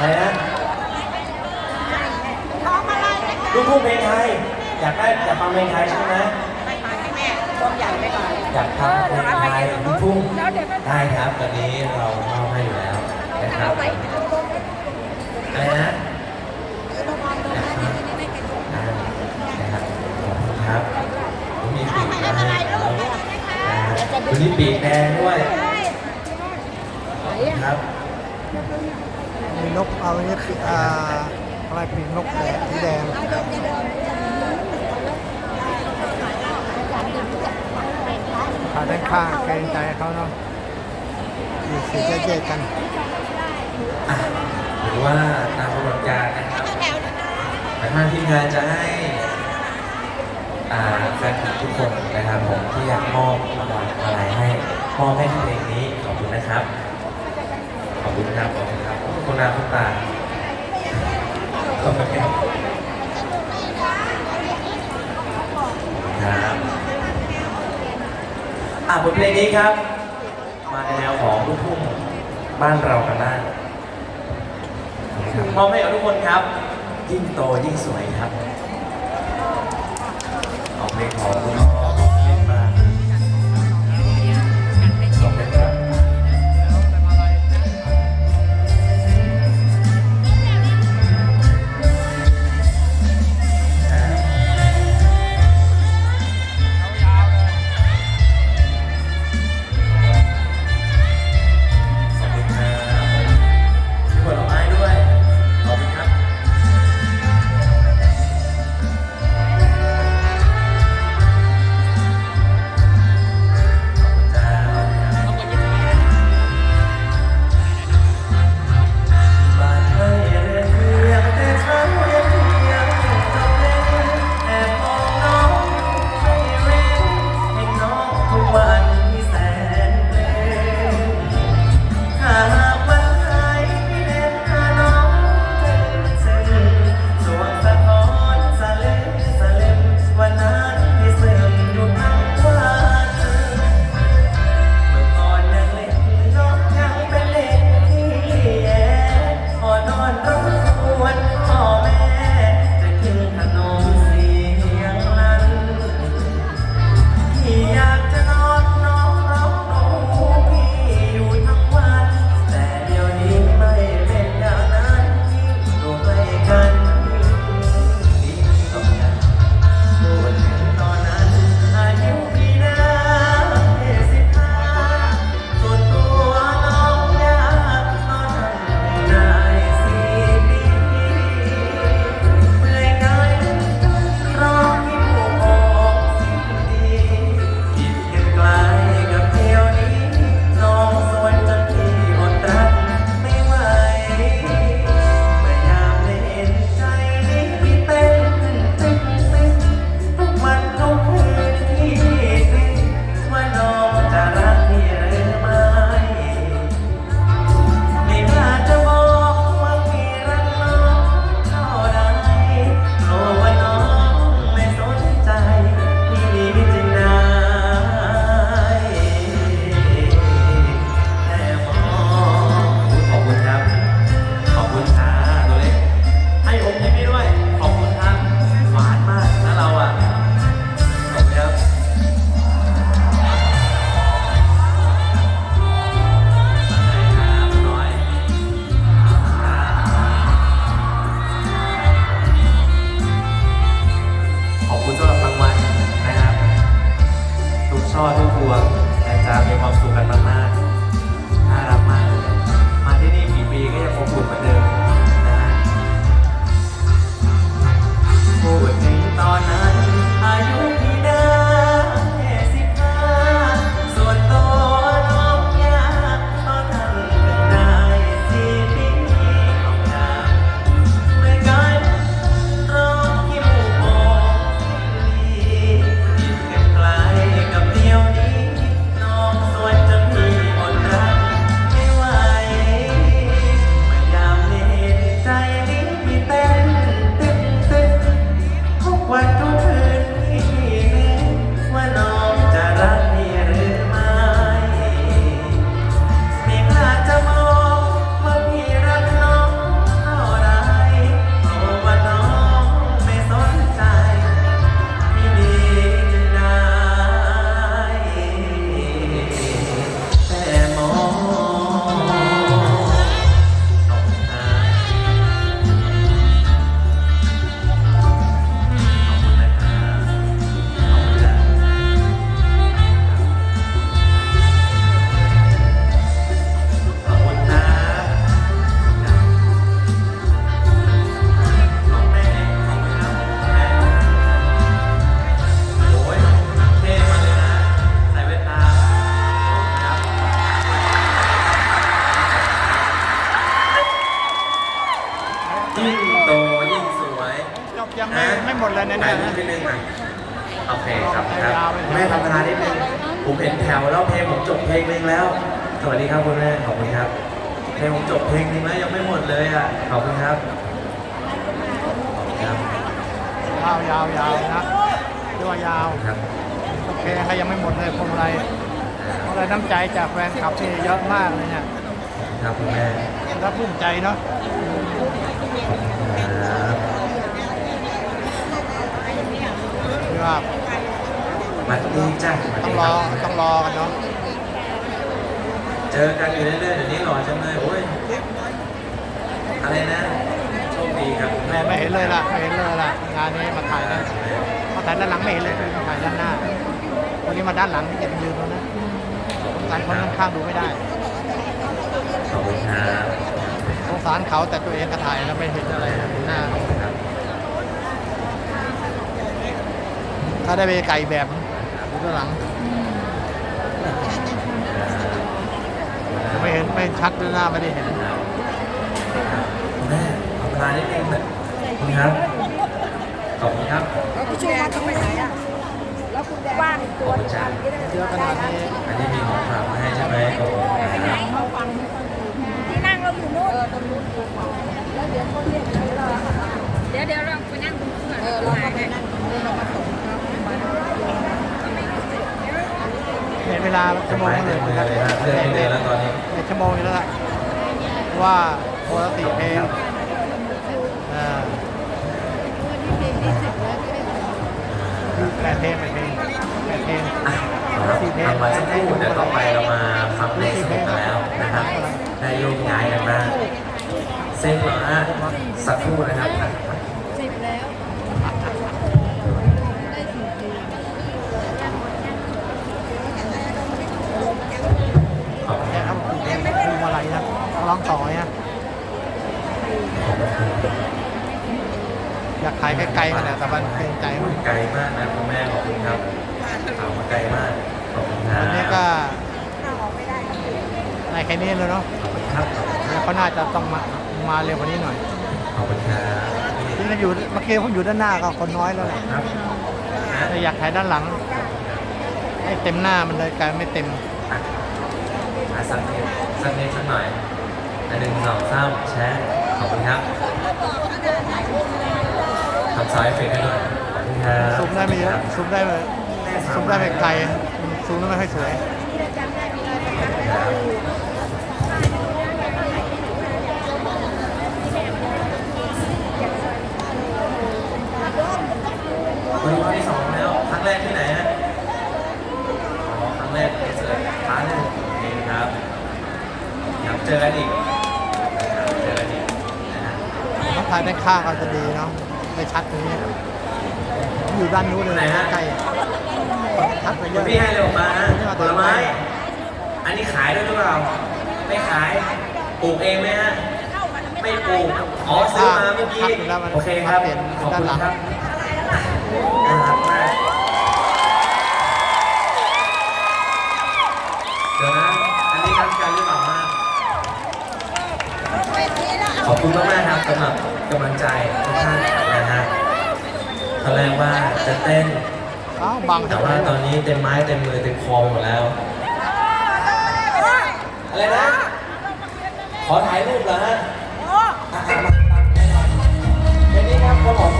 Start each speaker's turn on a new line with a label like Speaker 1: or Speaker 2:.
Speaker 1: อะไรนะลูกทุ่งเพลงไทย อยากได้อยากฟังเพลงไทยใช่ไหม
Speaker 2: ไม่มาให้แม่ต้มใหญ่ไปก่อน
Speaker 1: อยากฟังเพลงไทยลูกทุ่งได้ครับวันนี้เรามอบให้อยู่แล้วนะครับอะไรนะอยากฟังได้นะครับขอบคุณครับวันนี้ปีกแดงแล้วนะครับวันนี้ปีกแดงด้วยขอบคุณครับ
Speaker 3: มี นกเอาเนี่ยปีอ่าอะไรปีกนกแดงสีแดงขาด้านข้างเกรงใจเขาเนาะอยู่สีเจ๊ๆกัน
Speaker 1: หรือว่าตามกำหนดการนะครับแต่ทางทีมงานจะให้อาแฟนคลับทุกคนนะครับผมที่อยากมอบรางวัลอะไรให้มอบให้เพลงนี้ขอบคุณนะครับ น้าคุณตาขอบคุณครับครับอะบทเพลงนี้ครับ มาในแนวของลูกทุ่งบ้านเรากันบ้างมอบให้กับทุกคนครับ ยิ่งโตยิ่งสวยครับออกเพลงของ เคครับคยารั
Speaker 3: ว
Speaker 1: บ
Speaker 3: ไป
Speaker 1: แม่ทำเวลานิดนึงผมเห็นแถวแล้วเพลงผมจบเพลงนึงแล้ว สวัสดีครับคุณแม่ขอบคุณครับ เพลงผมจบเพลงนึงแล้วยังไม่หมดเลยอะขอบคุณครับขอบคุณครับ
Speaker 3: ยาวยาวยาวนะเรียกว่ายาว
Speaker 1: ครับ
Speaker 3: โอเคก็ยังไม่หมดเลยพวงมาลัยพวงมาลัยน้ำใจจากแฟนคลับนี่เยอะมากเลยเนี่ย
Speaker 1: ครับคุณแม่
Speaker 3: แล้วภูมิใจเนาะ
Speaker 1: ครับ
Speaker 3: คือ ว่า
Speaker 1: มาดีจ้ะมา
Speaker 3: ต้อ
Speaker 1: ดี
Speaker 3: ง
Speaker 1: ค
Speaker 3: ร
Speaker 1: รั
Speaker 3: อบต้องรอกันเนาะ
Speaker 1: เจอกันอยู่เรื่อยๆเดี๋ยวนี้หล่อจังเลยโอ้ยอะไรนะ โชคดีครับคุณ
Speaker 3: แม่
Speaker 1: แม่
Speaker 3: ไม่เห็นเลยล่ะไม่เห็นเลยล่ะงานนี้มาถ่ายนะมาถ่ายด้านหลังไม่เห็นเลยมาถ่ายด้านหน้าวันนี้มาด้านหลังอย่ายืนตรงนั้นสงสารคนข้างๆดูไม่ได้
Speaker 1: ขอบคุณครับ
Speaker 3: สงสารเขาแต่ตัวเองก็ถ่ายแล้วไม่เห็นอะไรหน้า
Speaker 1: ครับ
Speaker 3: ถ้าได้ไปไก่แบบ ดูด้านหลังไม่เห็นไม่ชัดด้วยหน้าไม่ได้เห็น
Speaker 1: คุณแม่ขอเวลานิดนึงนะขอบคุณครับขอบคุณครับ
Speaker 2: แล้วคุณแดงต้องไปไหนอะแล้วคุณแดงว่าง
Speaker 1: ขอบคุณจ้า
Speaker 3: เยอะขนาดนี้
Speaker 1: อันนี้มีของฝากมาให้ใช่ไหมขอบคุณครับ
Speaker 2: เขาฟังที่นั่งเราอยู่นู่นเออตรงนู้นแล้วเดี๋ยวเขาเรียกเราเดี๋ยวเดี๋ยวเราไปนั่งตรงนู้นเออเราก็ไปนั่งตรงนู้นเรามาส่งเขา
Speaker 3: เห็นเวลาชั่วโม
Speaker 1: ไม้
Speaker 3: ง
Speaker 1: เต็มมือเลยครับเลื่อนเดินแล้วตอนนี้
Speaker 3: ชั่วโมงแล้วล่ะว่าโปรติเพลงแปดเพลงแปดเพลงแปดเพลง
Speaker 1: อะครับทำมาสักครู่เดี๋ยวต่อไปเรามาฟังเพลงสนุกกันแล้วนะครับได้โยกย้ายกันบ้างเส้นเหรอฮะสักครู่นะครับ อ
Speaker 3: ยากขายไกลๆขนาดแต่มันเกรงใจมัน
Speaker 1: ไกลมากนะคุณแม่ขอบคุณครับถามมาไกลมากขอบคุณครั
Speaker 3: วั
Speaker 1: บ
Speaker 3: นนี้ก็
Speaker 2: ถ้าออกไม่ได้ก็คือ
Speaker 3: ในแค่นี้เลยเนาะ
Speaker 1: ขอบคุณครับ
Speaker 3: แล้วเขาน่าจะต้องมามาเร็วกว่านี้หน่อย
Speaker 1: ขอบคุณครับ
Speaker 3: ที่เราอยู่เมื่อกี้ผมอยู่ด้านหน้าก็คนน้อยแล้วแหละ
Speaker 1: ครับนะ
Speaker 3: แต่อยากถ่ายด้านหลัง ให้เต็มหน้ามันเลยกลายไม่เต็ม
Speaker 1: อะอะสักนิดสักนิดสักหน่อยอันหนึ่งสองสามแชร์ขอบคุณครับ ทำซาวด์เอฟเฟกต์ให้หน่อยขอบคุณครับ
Speaker 3: ซูมได้ไม่เย
Speaker 1: ค
Speaker 3: อะ
Speaker 1: รับ
Speaker 3: ซูมได้ไม่ซูมได้ไม่ไกลซูมได้ไม่ค่อยสวย
Speaker 1: วันนี้วันที่สองแล้ว ครั้งแรกที่ไหนฮะอ๋อครั้งแรกคอนเสิร์ตร้านหนึงนี่ครับอยากเจอกันอีก
Speaker 3: ถ้าถ่ายด้านข้างก็จะดีเนาะได้ชัดตรงนี้ผมอยู่ด้านนู้นเลยใกล้ๆชัดไปเย
Speaker 1: คุณ
Speaker 3: อะ
Speaker 1: พี่ให้เลยออกมาฮะผลไม้ อันนี้ขายด้วยหรือเปล่า ไม่ขาย ปลูกเองไหมฮะ ไม่ปลูก อ๋อซื้อมาเมื่อกี้ โอเคครับ ขอบคุณครับน่ารักมากเดี๋ยวนะ อันนี้รักกันหรือเปล่ามาก
Speaker 2: เวทีแล้ว
Speaker 1: ขอบคุณมากๆครับสำหรับ กำลังใจทุกท่านนะฮะตอนแรกว่าจะเต้น
Speaker 3: อ้าวบัง
Speaker 1: แต่ว่าตอนนี้เต็มไม้เต็มมือเต็มคอไปหมดแล้ว อะไรนะ ขอถ่ายรูปเหรอฮะอะอะมาตามแน่นอนเดี๋ยวนี้ครับก็ขอใจ